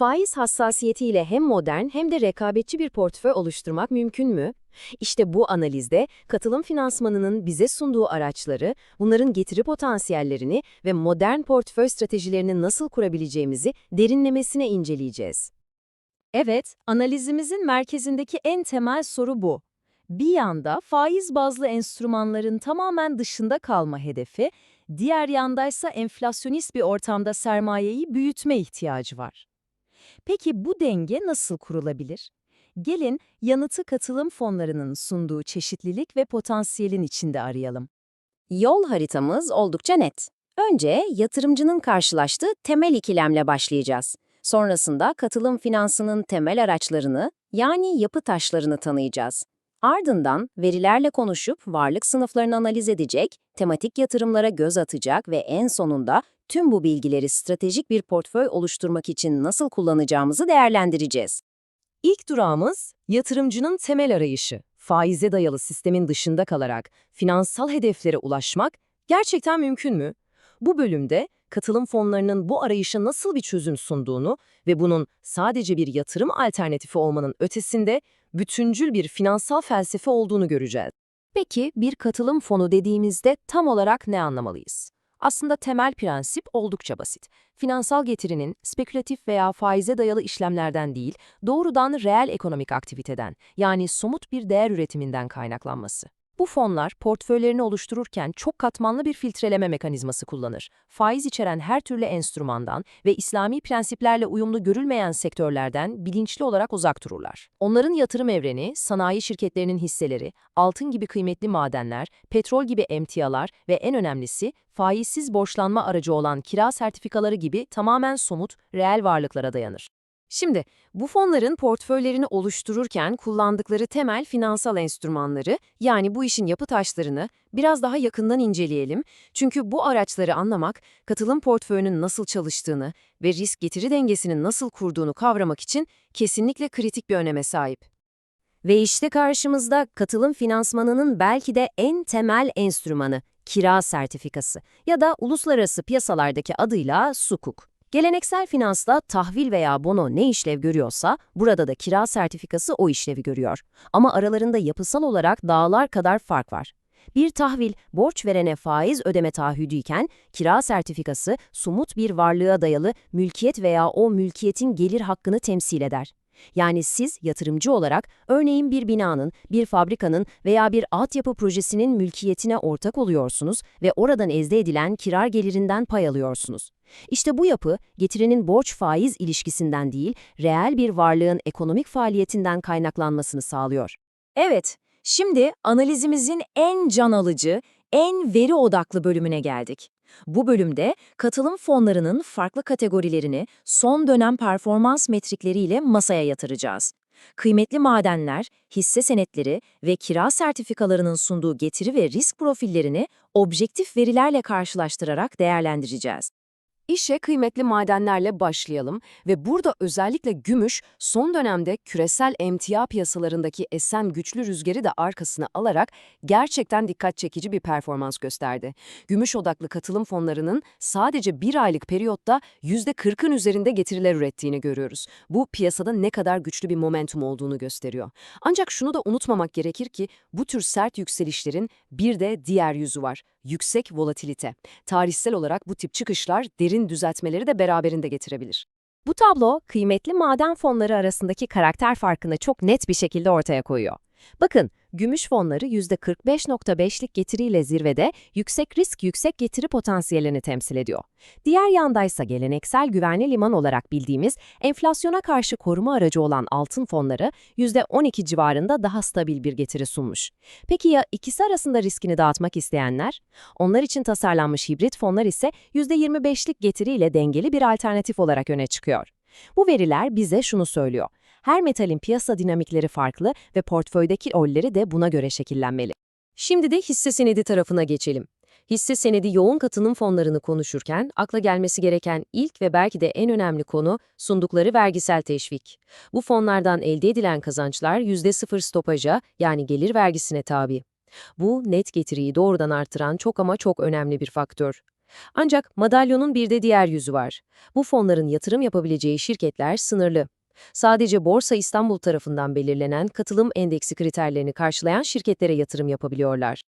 Faiz hassasiyetiyle hem modern hem de rekabetçi bir portföy oluşturmak mümkün mü? İşte bu analizde katılım finansmanının bize sunduğu araçları, bunların getiri potansiyellerini ve modern portföy stratejilerini nasıl kurabileceğimizi derinlemesine inceleyeceğiz. Evet, analizimizin merkezindeki en temel soru bu. Bir yanda faiz bazlı enstrümanların tamamen dışında kalma hedefi, diğer yandaysa enflasyonist bir ortamda sermayeyi büyütme ihtiyacı var. Peki bu denge nasıl kurulabilir? Gelin yanıtı katılım fonlarının sunduğu çeşitlilik ve potansiyelin içinde arayalım. Yol haritamız oldukça net. Önce yatırımcının karşılaştığı temel ikilemle başlayacağız. Sonrasında katılım finansının temel araçlarını, yani yapı taşlarını tanıyacağız. Ardından verilerle konuşup varlık sınıflarını analiz edecek, tematik yatırımlara göz atacak ve en sonunda tüm bu bilgileri stratejik bir portföy oluşturmak için nasıl kullanacağımızı değerlendireceğiz. İlk durağımız yatırımcının temel arayışı. Faize dayalı sistemin dışında kalarak finansal hedeflere ulaşmak gerçekten mümkün mü? Bu bölümde katılım fonlarının bu arayışa nasıl bir çözüm sunduğunu ve bunun sadece bir yatırım alternatifi olmanın ötesinde bütüncül bir finansal felsefe olduğunu göreceğiz. Peki bir katılım fonu dediğimizde tam olarak ne anlamalıyız? Aslında temel prensip oldukça basit. Finansal getirinin spekülatif veya faize dayalı işlemlerden değil, doğrudan reel ekonomik aktiviteden, yani somut bir değer üretiminden kaynaklanması. Bu fonlar portföylerini oluştururken çok katmanlı bir filtreleme mekanizması kullanır. Faiz içeren her türlü enstrümandan ve İslami prensiplerle uyumlu görülmeyen sektörlerden bilinçli olarak uzak dururlar. Onların yatırım evreni, sanayi şirketlerinin hisseleri, altın gibi kıymetli madenler, petrol gibi emtialar ve en önemlisi faizsiz borçlanma aracı olan kira sertifikaları gibi tamamen somut, reel varlıklara dayanır. Şimdi bu fonların portföylerini oluştururken kullandıkları temel finansal enstrümanları yani bu işin yapı taşlarını biraz daha yakından inceleyelim. Çünkü bu araçları anlamak katılım portföyünün nasıl çalıştığını ve risk getiri dengesinin nasıl kurduğunu kavramak için kesinlikle kritik bir öneme sahip. Ve işte karşımızda katılım finansmanının belki de en temel enstrümanı, kira sertifikası ya da uluslararası piyasalardaki adıyla sukuk. Geleneksel finansta tahvil veya bono ne işlev görüyorsa, burada da kira sertifikası o işlevi görüyor. Ama aralarında yapısal olarak dağlar kadar fark var. Bir tahvil, borç verene faiz ödeme taahhüdüyken, kira sertifikası, sumut bir varlığa dayalı mülkiyet veya o mülkiyetin gelir hakkını temsil eder. Yani siz yatırımcı olarak örneğin bir binanın, bir fabrikanın veya bir altyapı projesinin mülkiyetine ortak oluyorsunuz ve oradan elde edilen kirar gelirinden pay alıyorsunuz. İşte bu yapı, getirinin borç-faiz ilişkisinden değil, reel bir varlığın ekonomik faaliyetinden kaynaklanmasını sağlıyor. Evet, şimdi analizimizin en can alıcı, en veri odaklı bölümüne geldik. Bu bölümde katılım fonlarının farklı kategorilerini son dönem performans metrikleriyle masaya yatıracağız. Kıymetli madenler, hisse senetleri ve kira sertifikalarının sunduğu getiri ve risk profillerini objektif verilerle karşılaştırarak değerlendireceğiz. İşe kıymetli madenlerle başlayalım ve burada özellikle gümüş son dönemde küresel emtia piyasalarındaki esen güçlü rüzgarı da arkasına alarak gerçekten dikkat çekici bir performans gösterdi. Gümüş odaklı katılım fonlarının sadece bir aylık periyotta %40'ın üzerinde getiriler ürettiğini görüyoruz. Bu piyasada ne kadar güçlü bir momentum olduğunu gösteriyor. Ancak şunu da unutmamak gerekir ki bu tür sert yükselişlerin bir de diğer yüzü var. Yüksek volatilite. Tarihsel olarak bu tip çıkışlar derin düzeltmeleri de beraberinde getirebilir. Bu tablo, kıymetli maden fonları arasındaki karakter farkını çok net bir şekilde ortaya koyuyor. Bakın, gümüş fonları %45.5'lik getiriyle zirvede yüksek risk yüksek getiri potansiyelini temsil ediyor. Diğer yandaysa geleneksel güvenli liman olarak bildiğimiz enflasyona karşı koruma aracı olan altın fonları %12 civarında daha stabil bir getiri sunmuş. Peki ya ikisi arasında riskini dağıtmak isteyenler? Onlar için tasarlanmış hibrit fonlar ise %25'lik getiriyle dengeli bir alternatif olarak öne çıkıyor. Bu veriler bize şunu söylüyor. Her metalin piyasa dinamikleri farklı ve portföydeki rolleri de buna göre şekillenmeli. Şimdi de hisse senedi tarafına geçelim. Hisse senedi yoğun katılım fonlarını konuşurken akla gelmesi gereken ilk ve belki de en önemli konu sundukları vergisel teşvik. Bu fonlardan elde edilen kazançlar %0 stopaja yani gelir vergisine tabi. Bu net getiriyi doğrudan artıran çok ama çok önemli bir faktör. Ancak madalyonun bir de diğer yüzü var. Bu fonların yatırım yapabileceği şirketler sınırlı. Sadece Borsa İstanbul tarafından belirlenen katılım endeksi kriterlerini karşılayan şirketlere yatırım yapabiliyorlar.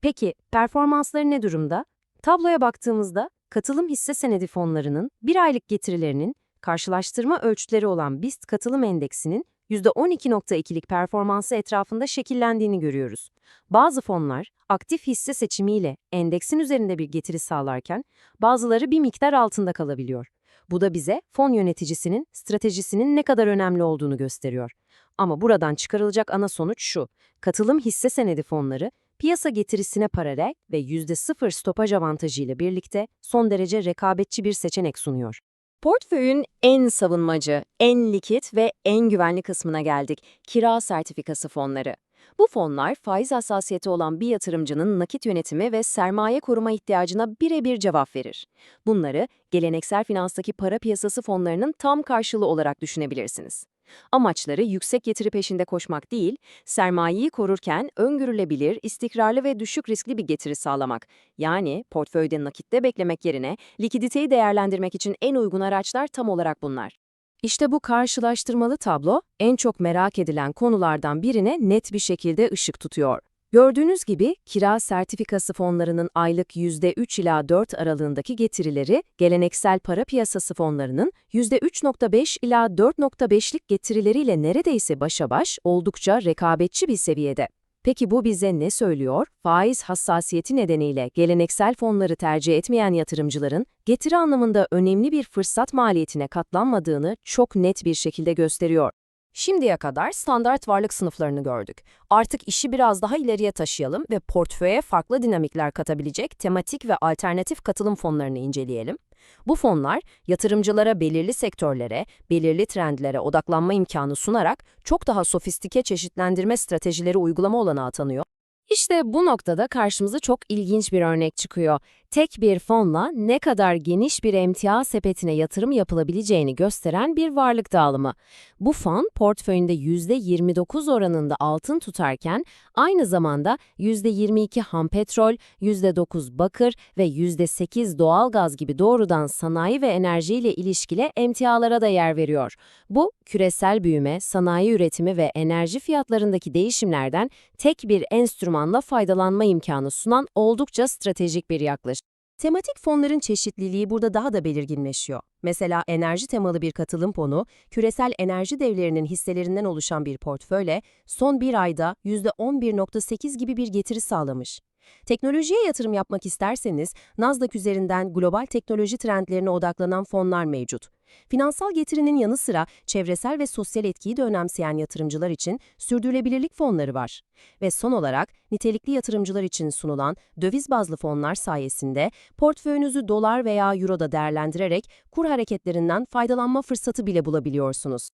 Peki performansları ne durumda? Tabloya baktığımızda katılım hisse senedi fonlarının bir aylık getirilerinin karşılaştırma ölçütleri olan BIST katılım endeksinin %12.2'lik performansı etrafında şekillendiğini görüyoruz. Bazı fonlar aktif hisse seçimiyle endeksin üzerinde bir getiri sağlarken bazıları bir miktar altında kalabiliyor. Bu da bize fon yöneticisinin stratejisinin ne kadar önemli olduğunu gösteriyor. Ama buradan çıkarılacak ana sonuç şu. Katılım hisse senedi fonları piyasa getirisine paralel ve %0 stopaj avantajı ile birlikte son derece rekabetçi bir seçenek sunuyor. Portföyün en savunmacı, en likit ve en güvenli kısmına geldik. Kira sertifikası fonları. Bu fonlar faiz hassasiyeti olan bir yatırımcının nakit yönetimi ve sermaye koruma ihtiyacına birebir cevap verir. Bunları geleneksel finanstaki para piyasası fonlarının tam karşılığı olarak düşünebilirsiniz. Amaçları yüksek getiri peşinde koşmak değil, sermayeyi korurken öngörülebilir, istikrarlı ve düşük riskli bir getiri sağlamak. Yani portföyde nakitte beklemek yerine likiditeyi değerlendirmek için en uygun araçlar tam olarak bunlar. İşte bu karşılaştırmalı tablo en çok merak edilen konulardan birine net bir şekilde ışık tutuyor. Gördüğünüz gibi kira sertifikası fonlarının aylık %3 ila 4 aralığındaki getirileri geleneksel para piyasası fonlarının %3.5 ila 4.5'lik getirileriyle neredeyse başa baş oldukça rekabetçi bir seviyede. Peki bu bize ne söylüyor? Faiz hassasiyeti nedeniyle geleneksel fonları tercih etmeyen yatırımcıların getiri anlamında önemli bir fırsat maliyetine katlanmadığını çok net bir şekilde gösteriyor. Şimdiye kadar standart varlık sınıflarını gördük. Artık işi biraz daha ileriye taşıyalım ve portföye farklı dinamikler katabilecek tematik ve alternatif katılım fonlarını inceleyelim. Bu fonlar yatırımcılara belirli sektörlere, belirli trendlere odaklanma imkanı sunarak çok daha sofistike çeşitlendirme stratejileri uygulama olanağı tanıyor. İşte bu noktada karşımıza çok ilginç bir örnek çıkıyor. Tek bir fonla ne kadar geniş bir emtia sepetine yatırım yapılabileceğini gösteren bir varlık dağılımı. Bu fon portföyünde %29 oranında altın tutarken aynı zamanda %22 ham petrol, %9 bakır ve %8 doğalgaz gibi doğrudan sanayi ve enerjiyle ilişkili emtialara da yer veriyor. Bu küresel büyüme, sanayi üretimi ve enerji fiyatlarındaki değişimlerden tek bir enstrümanla faydalanma imkanı sunan oldukça stratejik bir yaklaşım. Tematik fonların çeşitliliği burada daha da belirginleşiyor. Mesela enerji temalı bir katılım fonu, küresel enerji devlerinin hisselerinden oluşan bir portföyle son bir ayda %11.8 gibi bir getiri sağlamış. Teknolojiye yatırım yapmak isterseniz, Nasdaq üzerinden global teknoloji trendlerine odaklanan fonlar mevcut. Finansal getirinin yanı sıra çevresel ve sosyal etkiyi de önemseyen yatırımcılar için sürdürülebilirlik fonları var. Ve son olarak nitelikli yatırımcılar için sunulan döviz bazlı fonlar sayesinde portföyünüzü dolar veya euroda değerlendirerek kur hareketlerinden faydalanma fırsatı bile bulabiliyorsunuz.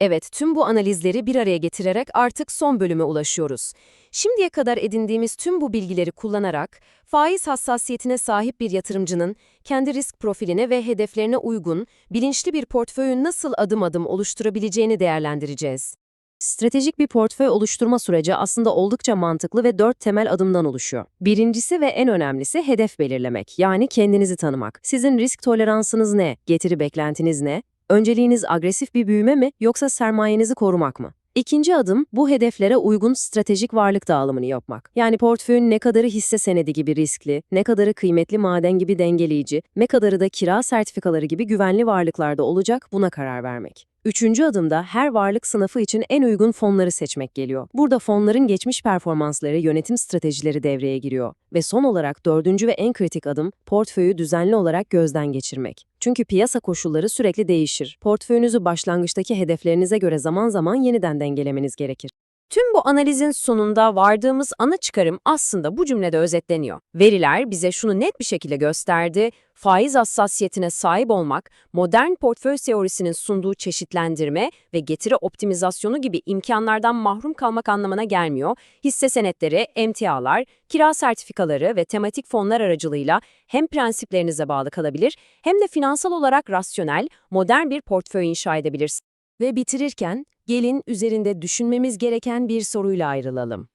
Evet, tüm bu analizleri bir araya getirerek artık son bölüme ulaşıyoruz. Şimdiye kadar edindiğimiz tüm bu bilgileri kullanarak faiz hassasiyetine sahip bir yatırımcının kendi risk profiline ve hedeflerine uygun, bilinçli bir portföyü nasıl adım adım oluşturabileceğini değerlendireceğiz. Stratejik bir portföy oluşturma süreci aslında oldukça mantıklı ve dört temel adımdan oluşuyor. Birincisi ve en önemlisi hedef belirlemek, yani kendinizi tanımak. Sizin risk toleransınız ne, getiri beklentiniz ne, önceliğiniz agresif bir büyüme mi yoksa sermayenizi korumak mı? İkinci adım bu hedeflere uygun stratejik varlık dağılımını yapmak. Yani portföyün ne kadarı hisse senedi gibi riskli, ne kadarı kıymetli maden gibi dengeleyici, ne kadarı da kira sertifikaları gibi güvenli varlıklarda olacak buna karar vermek. Üçüncü adımda her varlık sınıfı için en uygun fonları seçmek geliyor. Burada fonların geçmiş performansları, yönetim stratejileri devreye giriyor. Ve son olarak dördüncü ve en kritik adım portföyü düzenli olarak gözden geçirmek. Çünkü piyasa koşulları sürekli değişir. Portföyünüzü başlangıçtaki hedeflerinize göre zaman zaman yeniden dengelemeniz gerekir. Tüm bu analizin sonunda vardığımız ana çıkarım aslında bu cümlede özetleniyor. Veriler bize şunu net bir şekilde gösterdi. Faiz hassasiyetine sahip olmak, modern portföy teorisinin sunduğu çeşitlendirme ve getiri optimizasyonu gibi imkanlardan mahrum kalmak anlamına gelmiyor. Hisse senetleri, emtialar, kira sertifikaları ve tematik fonlar aracılığıyla hem prensiplerinize bağlı kalabilir hem de finansal olarak rasyonel, modern bir portföy inşa edebilirsiniz. Ve bitirirken gelin üzerinde düşünmemiz gereken bir soruyla ayrılalım.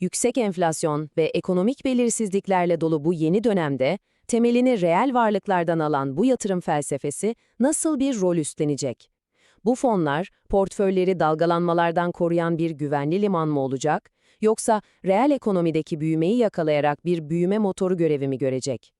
Yüksek enflasyon ve ekonomik belirsizliklerle dolu bu yeni dönemde temelini reel varlıklardan alan bu yatırım felsefesi nasıl bir rol üstlenecek? Bu fonlar, portföyleri dalgalanmalardan koruyan bir güvenli liman mı olacak, yoksa reel ekonomideki büyümeyi yakalayarak bir büyüme motoru görevi mi görecek?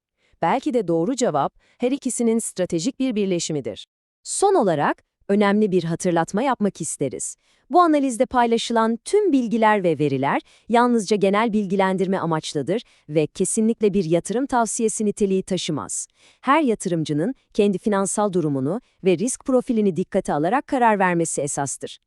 Belki de doğru cevap her ikisinin stratejik bir birleşimidir. Son olarak önemli bir hatırlatma yapmak isteriz. Bu analizde paylaşılan tüm bilgiler ve veriler yalnızca genel bilgilendirme amaçlıdır ve kesinlikle bir yatırım tavsiyesi niteliği taşımaz. Her yatırımcının kendi finansal durumunu ve risk profilini dikkate alarak karar vermesi esastır.